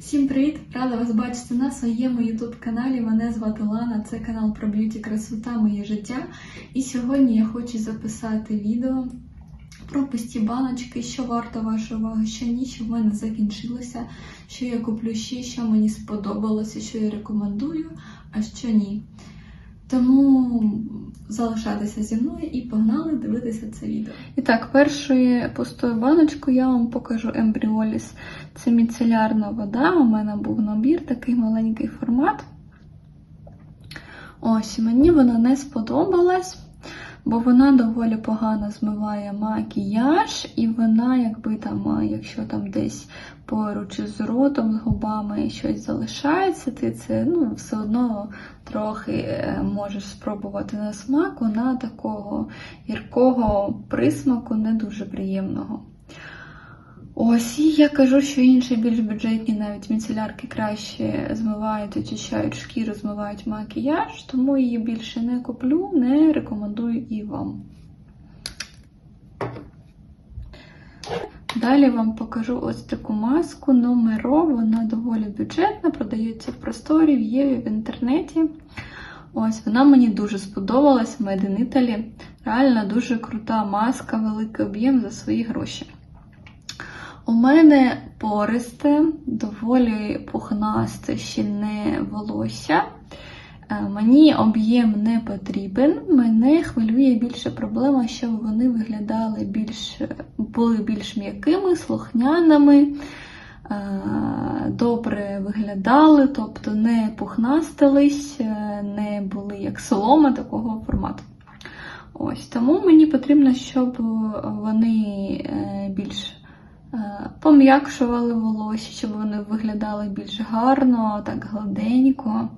Всім привіт! Рада вас бачити на своєму ютуб-каналі. Мене звати Лана, це канал про б'юті, красота, моє життя. І сьогодні я хочу записати відео про пусті баночки, що варто вашої уваги, що ні, що в мене закінчилося, що я куплю ще, що мені сподобалося, що я рекомендую, а що ні. Тому залишайтеся зі мною і погнали дивитися це відео. І так, першою пустою баночкою я вам покажу Ембріоліс. Це міцелярна вода. У мене був набір, такий маленький формат. Ось, мені вона не сподобалась, бо вона доволі погано змиває макіяж, і вона, якби там, якщо там десь поруч із ротом, з губами щось залишається, ти це ну, все одно трохи е, можеш спробувати на смак, вона такого гіркого присмаку не дуже приємного. Ось, і я кажу, що інші більш бюджетні навіть міцелярки краще змивають, очищають шкіру, змивають макіяж, тому її більше не куплю, не рекомендую і вам. Далі вам покажу ось таку маску номеро. Вона доволі бюджетна, продається в просторі, в Єві, в інтернеті. Ось вона мені дуже сподобалась, Made in Italy. Реально дуже крута маска, великий об'єм за свої гроші. У мене пористе, доволі пухнасте, щільне волосся. Е, Мені об'єм не потрібен. Мене хвилює більше проблема, щоб вони виглядали більш, були більш м'якими, слухняними, е, добре виглядали, тобто не пухнастились, е, не були як солома такого формату. Ось Тому мені потрібно, щоб вони більш пом'якшували волосся, щоб вони виглядали більш гарно, так гладенько.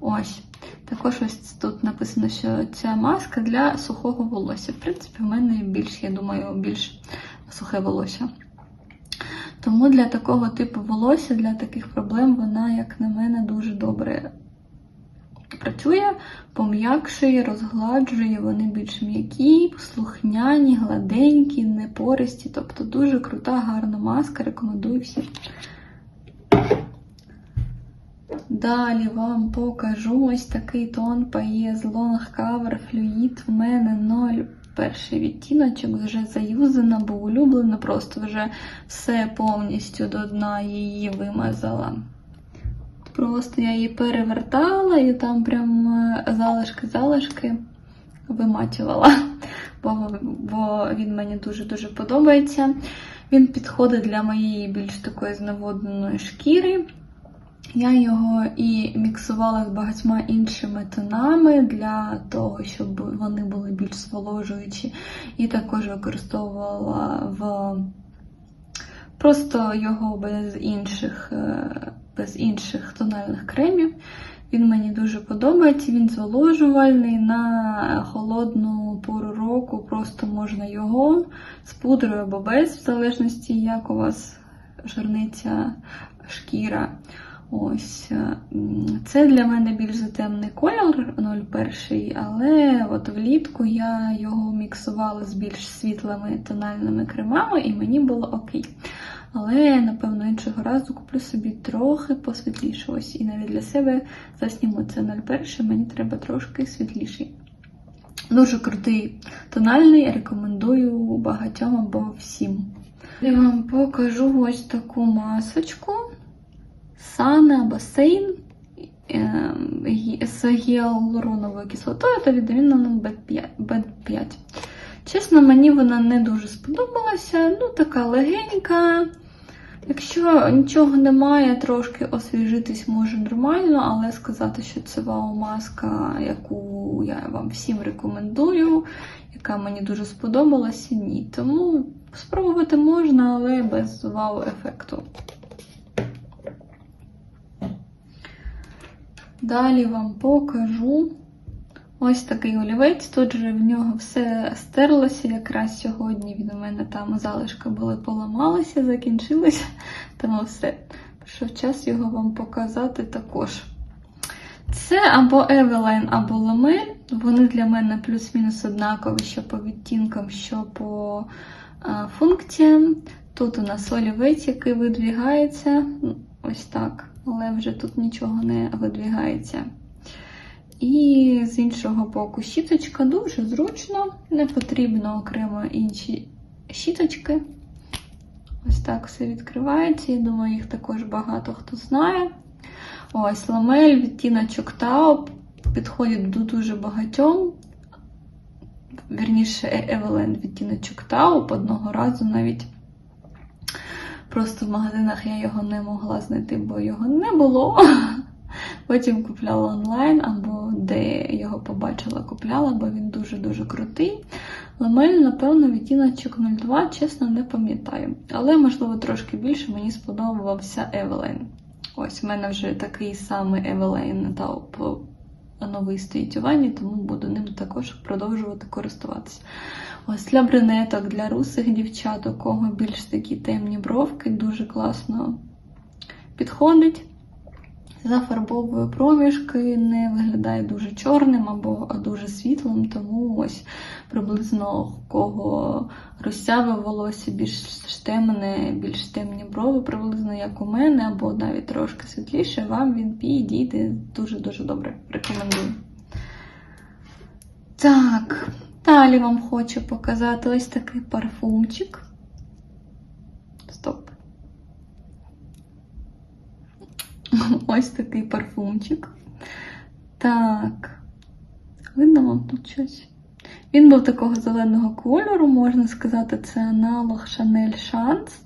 Ось. Також ось тут написано, що ця маска для сухого волосся. В принципі, в мене більш, я думаю, більш сухе волосся. Тому для такого типу волосся, для таких проблем, вона, як на мене, дуже добре працює, пом'якшує, розгладжує, вони більш м'які, слухняні, гладенькі, непористі. Тобто дуже крута, гарна маска, рекомендую всім. Далі вам покажу ось такий тон Paes Long Cover Fluid. В мене 0 перший відтіночок, вже заюзана, бо улюблена, просто вже все повністю до дна її вимазала. Просто я її перевертала і там прям залишки-залишки вимачувала, бо, бо він мені дуже-дуже подобається. Він підходить для моєї більш такої зневодненої шкіри. Я його і міксувала з багатьма іншими тонами для того, щоб вони були більш зволожуючі. І також використовувала в просто його без інших, без інших тональних кремів. Він мені дуже подобається, він зволожувальний на холодну пору року. Просто можна його з пудрою або без, в залежності, як у вас жирниця шкіра. Ось це для мене більш затемний кольор 01, але от влітку я його міксувала з більш світлими тональними кремами, і мені було окей. Але, напевно, іншого разу куплю собі трохи посвітліше. Ось і навіть для себе засніму це 01, мені треба трошки світліший. Дуже крутий тональний, рекомендую багатьом або всім. Я вам покажу ось таку масочку. Сана басейн з гіалуроновою кислотою та вітаміном B5. Чесно, мені вона не дуже сподобалася. Ну, така легенька. Якщо нічого немає, трошки освіжитись може нормально, але сказати, що це вау-маска, яку я вам всім рекомендую, яка мені дуже сподобалася, ні. Тому спробувати можна, але без вау-ефекту. Далі вам покажу ось такий олівець. Тут же в нього все стерлося. Якраз сьогодні він у мене там залишки були поламалися, закінчилися. Тому все. Прийшов час його вам показати також. Це або Eveline, або Ламель. Вони для мене плюс-мінус однакові, що по відтінкам, що по а, функціям. Тут у нас олівець, який видвігається. ось так, але вже тут нічого не видвігається. І з іншого боку, щіточка дуже зручно, не потрібно окремо інші щіточки. Ось так все відкривається. Я думаю, їх також багато хто знає. Ось ламель, відтіночок Тау підходить до дуже багатьом. Вірніше, Евелен відтіночок Тауп одного разу навіть. Просто в магазинах я його не могла знайти, бо його не було. Потім купляла онлайн, або де його побачила, купляла, бо він дуже-дуже крутий. Ламель, напевно, відтіночок 02, чесно, не пам'ятаю. Але, можливо, трошки більше мені сподобався Евелейн. Ось, в мене вже такий самий Евелейн Тауп новий стоїть у ванні, тому буду ним також продовжувати користуватися. Ось для брюнеток, для русих дівчат, у кого більш такі темні бровки, дуже класно підходить. Зафарбовує проміжки, не виглядає дуже чорним або дуже світлим, тому ось приблизно кого розсяве волосся більш темне, більш темні брови, приблизно як у мене, або навіть трошки світліше, вам він підійде дуже-дуже добре. Рекомендую. Так, далі вам хочу показати ось такий парфумчик. Стоп. Ось такий парфумчик. Так. Видно вам тут щось? Він був такого зеленого кольору, можна сказати, це аналог Шанс.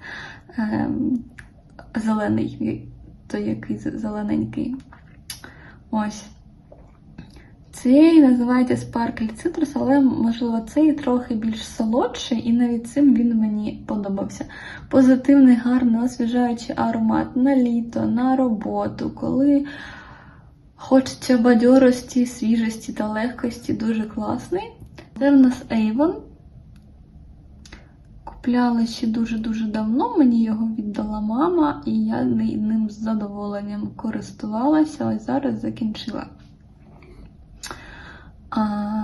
Ем, зелений, той який зелененький. Ось. Цей називається Sparkle Citrus, але, можливо, цей трохи більш солодший, і навіть цим він мені подобався. Позитивний, гарний, освіжаючий аромат на літо, на роботу, коли хочеться бадьорості, свіжості та легкості, дуже класний. Це в нас Avon. Купляла ще дуже-дуже давно, мені його віддала мама, і я ним з задоволенням користувалася, ось зараз закінчила. А,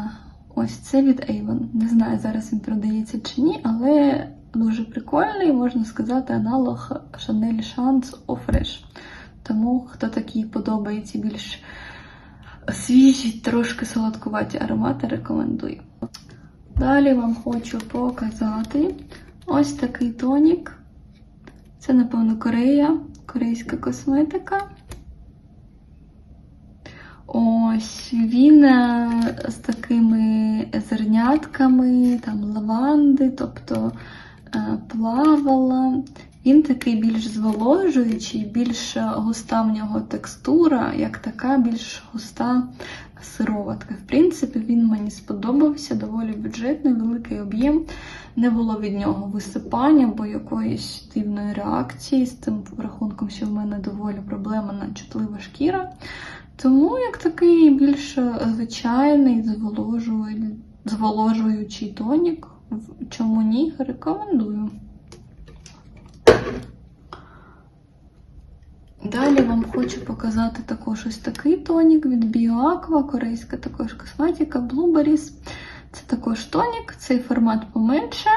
Ось це від Avon. Не знаю, зараз він продається чи ні, але дуже прикольний, можна сказати, аналог Chanel Chance Fresh. Тому, хто такий подобається більш свіжі, трошки солодкуваті аромати, рекомендую. Далі вам хочу показати ось такий тонік. Це, напевно, Корея, корейська косметика. Ось він е, з такими зернятками, там лаванди, тобто е, плавала. Він такий більш зволожуючий, більш густа в нього текстура, як така більш густа сироватка. В принципі, він мені сподобався, доволі бюджетний, великий об'єм. Не було від нього висипання або якоїсь дивної реакції з тим рахунком, що в мене доволі проблемна чутлива шкіра. Тому як такий більш звичайний зволожуючий тонік, чому ні, рекомендую. Далі вам хочу показати також ось такий тонік від BioAqua, корейська також косметика Blueberries. Це також тонік, цей формат поменше.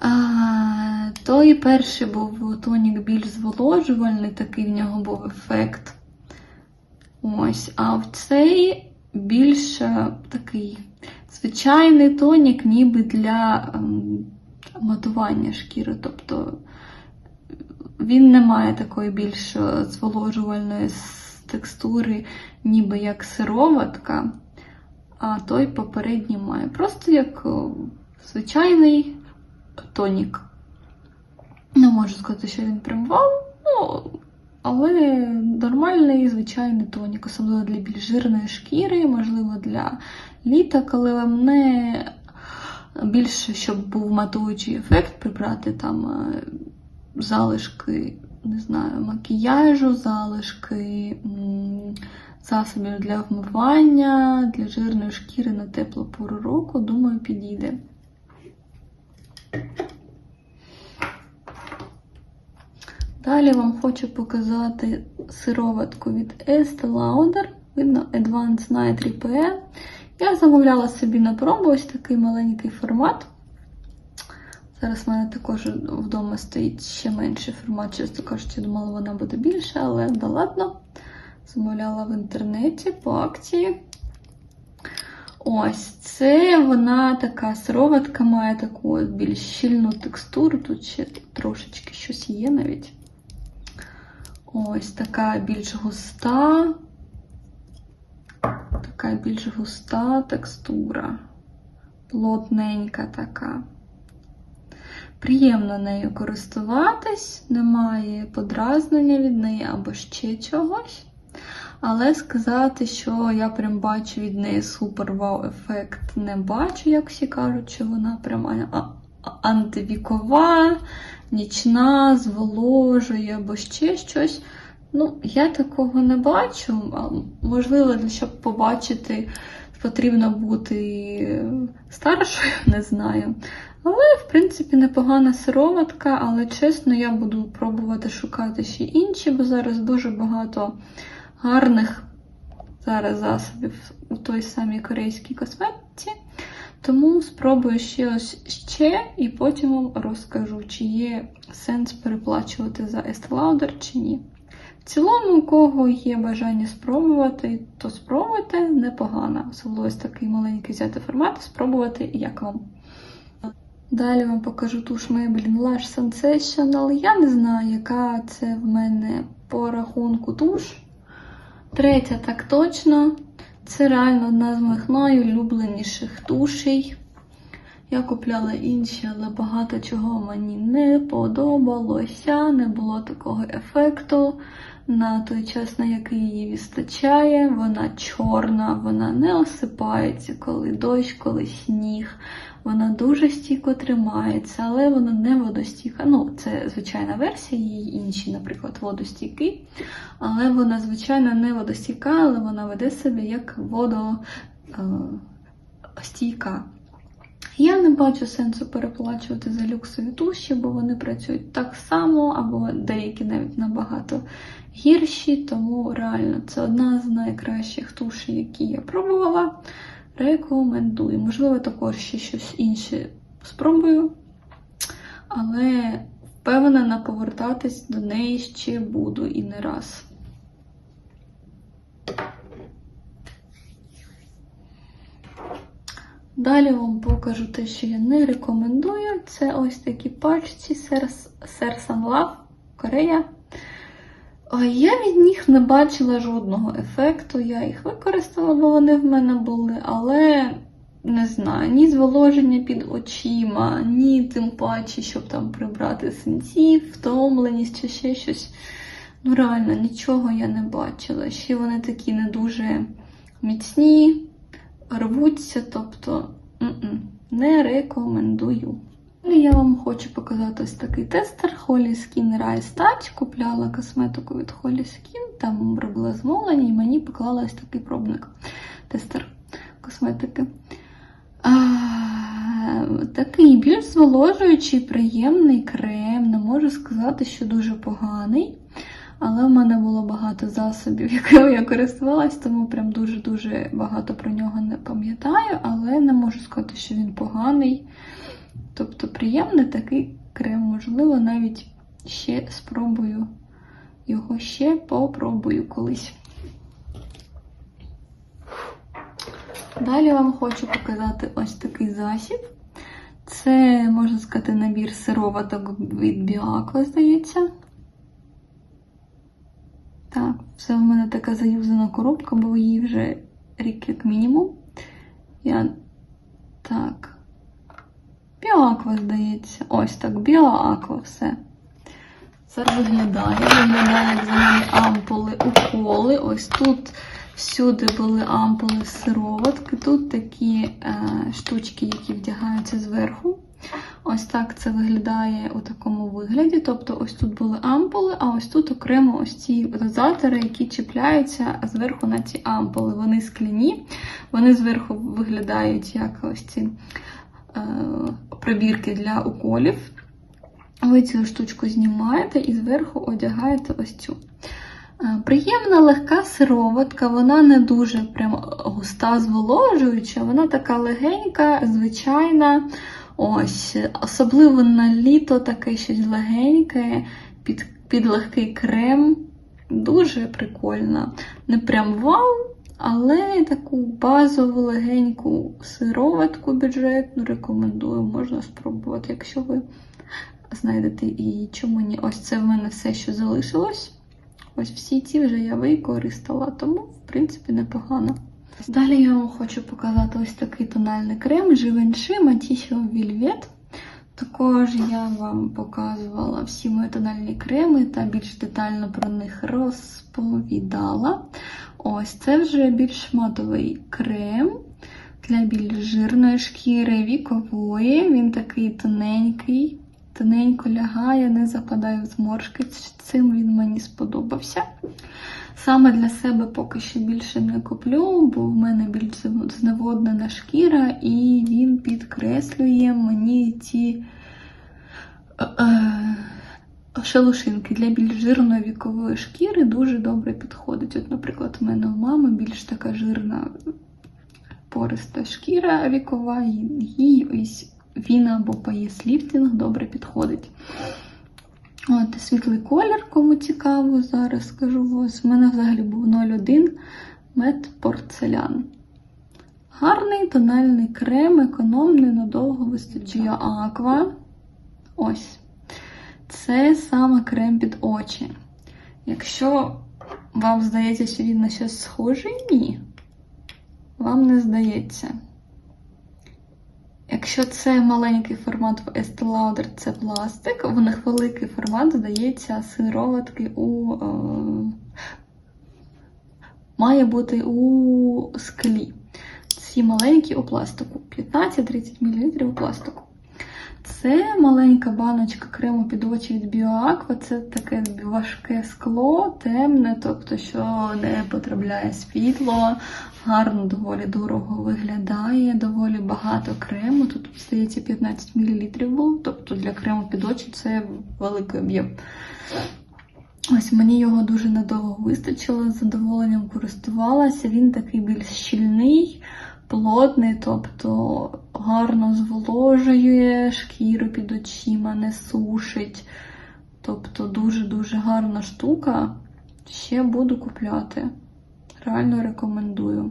А, той перший був тонік більш зволожувальний, такий в нього був ефект. Ось, а в цей більш такий звичайний тонік, ніби для ем, матування шкіри. Тобто він не має такої більш зволожувальної текстури, ніби як сироватка, а той попередній має. Просто як звичайний тонік. Не можу сказати, що він прям вау, ну, але нормальний звичайний тонік, особливо для більш жирної шкіри, можливо, для літа, коли вам не більше, щоб був матуючий ефект, прибрати там залишки, не знаю, макіяжу, залишки засобів для вмивання, для жирної шкіри на теплу пору року, думаю, підійде. Далі вам хочу показати сироватку від Estee Lauder, видно Advanced Night Repair. Я замовляла собі на пробу ось такий маленький формат. Зараз в мене також вдома стоїть ще менший формат, чесно кажучи, думала, вона буде більша, але да ладно. Замовляла в інтернеті по акції. Ось, це вона така сироватка, має таку більш щільну текстуру. Тут ще трошечки щось є навіть. Ось така більш густа. Така більш густа текстура. Плотненька така. Приємно нею користуватись, немає подразнення від неї або ще чогось. Але сказати, що я прям бачу від неї супер вау ефект, не бачу, як всі кажуть, що вона прям антивікова, нічна, зволожує або ще щось. Ну, я такого не бачу. Можливо, щоб побачити, потрібно бути старшою, не знаю. Але, в принципі, непогана сироватка, але чесно, я буду пробувати шукати ще інші, бо зараз дуже багато гарних зараз засобів у той самій корейській косметиці. Тому спробую ще ось ще і потім вам розкажу, чи є сенс переплачувати за Estee Lauder чи ні. В цілому, у кого є бажання спробувати, то спробуйте непогано. Особливо ось такий маленький взяти формат, спробувати як вам. Далі вам покажу туш Maybelline Lash Sensational. Я не знаю, яка це в мене по рахунку туш. Третя так точно. Це реально одна з моїх найулюбленіших тушей. Я купляла інші, але багато чого мені не подобалося, не було такого ефекту. На той час, на який її вистачає, вона чорна, вона не осипається, коли дощ, коли сніг. Вона дуже стійко тримається, але вона не водостійка. Ну, це звичайна версія, її інші, наприклад, водостійкі. Але вона, звичайно, не водостійка, але вона веде себе як водостійка. Я не бачу сенсу переплачувати за люксові туші, бо вони працюють так само, або деякі навіть набагато гірші, тому реально це одна з найкращих тушей, які я пробувала. Рекомендую. Можливо, також ще щось інше спробую, але впевнена, повертатись до неї ще буду і не раз. Далі вам покажу те, що я не рекомендую. Це ось такі пачці Sersan Love Корея. Я від них не бачила жодного ефекту. Я їх використала, бо вони в мене були, але не знаю, ні зволоження під очима, ні тим паче, щоб там прибрати синців, втомленість чи ще щось. Ну, реально, нічого я не бачила. Ще вони такі не дуже міцні, рвуться, тобто не рекомендую. І я вам хочу показати ось такий тестер Holy Skin Rise Touch. Купляла косметику від Holy Skin, там робила замовлення і мені поклала ось такий пробник. Тестер косметики. А, такий більш зволожуючий, приємний крем. Не можу сказати, що дуже поганий. Але в мене було багато засобів, якими я користувалась, тому прям дуже-дуже багато про нього не пам'ятаю, але не можу сказати, що він поганий. Тобто приємний такий крем, можливо, навіть ще спробую його ще попробую колись. Далі вам хочу показати ось такий засіб. Це, можна сказати, набір сироваток від Біаква, здається. Так, це в мене така заюзана коробка, бо її вже рік як мінімум. Я так. Біоаква, здається. Ось так, біоаква, все. Це виглядає. Виглядає як взагалі ампули уколи. Ось тут всюди були ампули сироватки. Тут такі е, штучки, які вдягаються зверху. Ось так це виглядає у такому вигляді. Тобто, ось тут були ампули, а ось тут окремо ось ці дозатори, які чіпляються зверху на ці ампули. Вони скляні, вони зверху виглядають як ось ці е, прибірки для уколів. Ви цю штучку знімаєте і зверху одягаєте ось цю. Е, Приємна легка сироватка, вона не дуже прям густа, зволожуюча, вона така легенька, звичайна. Ось, особливо на літо таке щось легеньке, під, під легкий крем. Дуже прикольно. Не прям вау, але таку базову легеньку сироватку бюджетну рекомендую, можна спробувати, якщо ви знайдете і чому ні. Ось це в мене все, що залишилось. Ось всі ці вже я використала, тому, в принципі, непогано. Далі я вам хочу показати ось такий тональний крем Givenchy Matissimo Velvet. Також я вам показувала всі мої тональні креми та більш детально про них розповідала. Ось це вже більш матовий крем для більш жирної шкіри вікової. Він такий тоненький, тоненько лягає, не западає в зморшки. Цим він мені сподобався. Саме для себе поки що більше не куплю, бо в мене більш зневоднена шкіра, і він підкреслює мені ці е, е, шелушинки для більш жирної вікової шкіри дуже добре підходить. От, наприклад, у мене у мами більш така жирна пориста шкіра вікова, їй ось він або паєсліфтинг добре підходить. От, світлий колір, кому цікаво, зараз скажу ось. У мене взагалі був 01 мед порцелян. Гарний тональний крем, економний, надовго вистачає аква. Ось. Це саме крем під очі. Якщо вам здається, що він на щось схожий, ні. Вам не здається. Якщо це маленький формат в Estee Lauder, це пластик, в них великий формат, здається, сироватки у е, має бути у склі. Ці маленькі у пластику. 15-30 мл у пластику. Це маленька баночка крему під очі від BioAqua. Це таке важке скло, темне, тобто, що не потрапляє світло, гарно, доволі дорого виглядає, доволі багато крему. Тут, здається, 15 мл було, тобто для крему під очі це великий об'єм. Ось мені його дуже надовго вистачило, з задоволенням користувалася. Він такий більш щільний, плотний, тобто гарно зволожує шкіру під очима, не сушить. Тобто дуже-дуже гарна штука. Ще буду купляти. Реально рекомендую.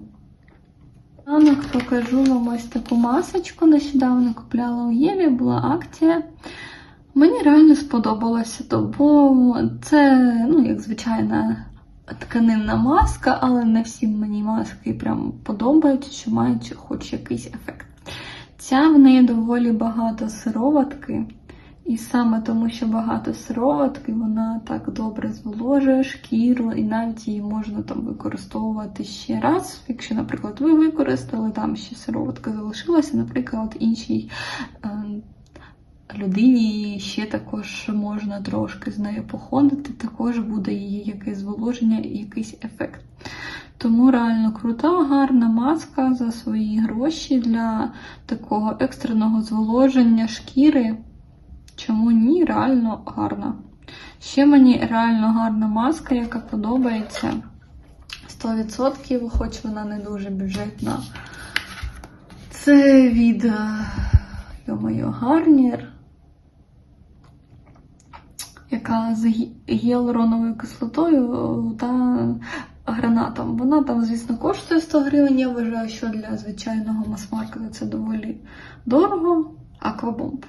Ранок покажу вам ось таку масочку. Нещодавно купляла у Єві, була акція. Мені реально сподобалося, бо це, ну, як звичайна тканинна маска, але не всі мені маски прям подобаються, що мають хоч якийсь ефект. Ця в неї доволі багато сироватки. І саме тому, що багато сироватки, вона так добре зволожує шкіру, і навіть її можна там використовувати ще раз. Якщо, наприклад, ви використали, там ще сироватка залишилася, наприклад, іншій е, людині ще також можна трошки з нею походити, також буде її якесь зволоження і якийсь ефект. Тому реально крута, гарна маска за свої гроші для такого екстреного зволоження шкіри. Чому ні, реально гарна. Ще мені реально гарна маска, яка подобається 100%, хоч вона не дуже бюджетна. Це від йо-моє, Гарнір, яка з гіалуроновою кислотою та гранатом. Вона там, звісно, коштує 100 гривень. Я вважаю, що для звичайного мас-маркету це доволі дорого. Аквабомб.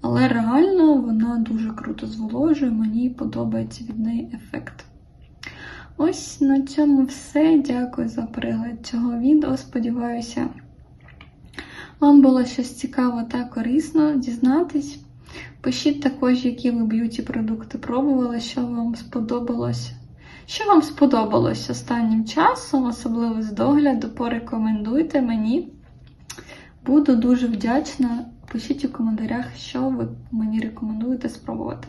Але реально вона дуже круто зволожує, мені подобається від неї ефект. Ось на цьому все. Дякую за перегляд цього відео. Сподіваюся, вам було щось цікаво та корисно дізнатись. Пишіть також, які ви б'юті-продукти пробували, що вам сподобалось. Що вам сподобалось останнім часом, особливо з догляду, порекомендуйте мені. Буду дуже вдячна. Пишіть у коментарях, що ви мені рекомендуєте спробувати.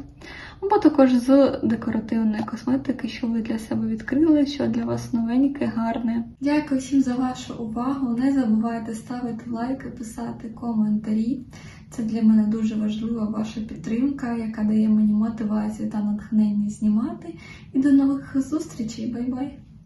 Або також з декоративної косметики, що ви для себе відкрили, що для вас новеньке, гарне. Дякую всім за вашу увагу. Не забувайте ставити лайки, писати коментарі. Це для мене дуже важлива ваша підтримка, яка дає мені мотивацію та натхнення знімати. І до нових зустрічей. Бай-бай!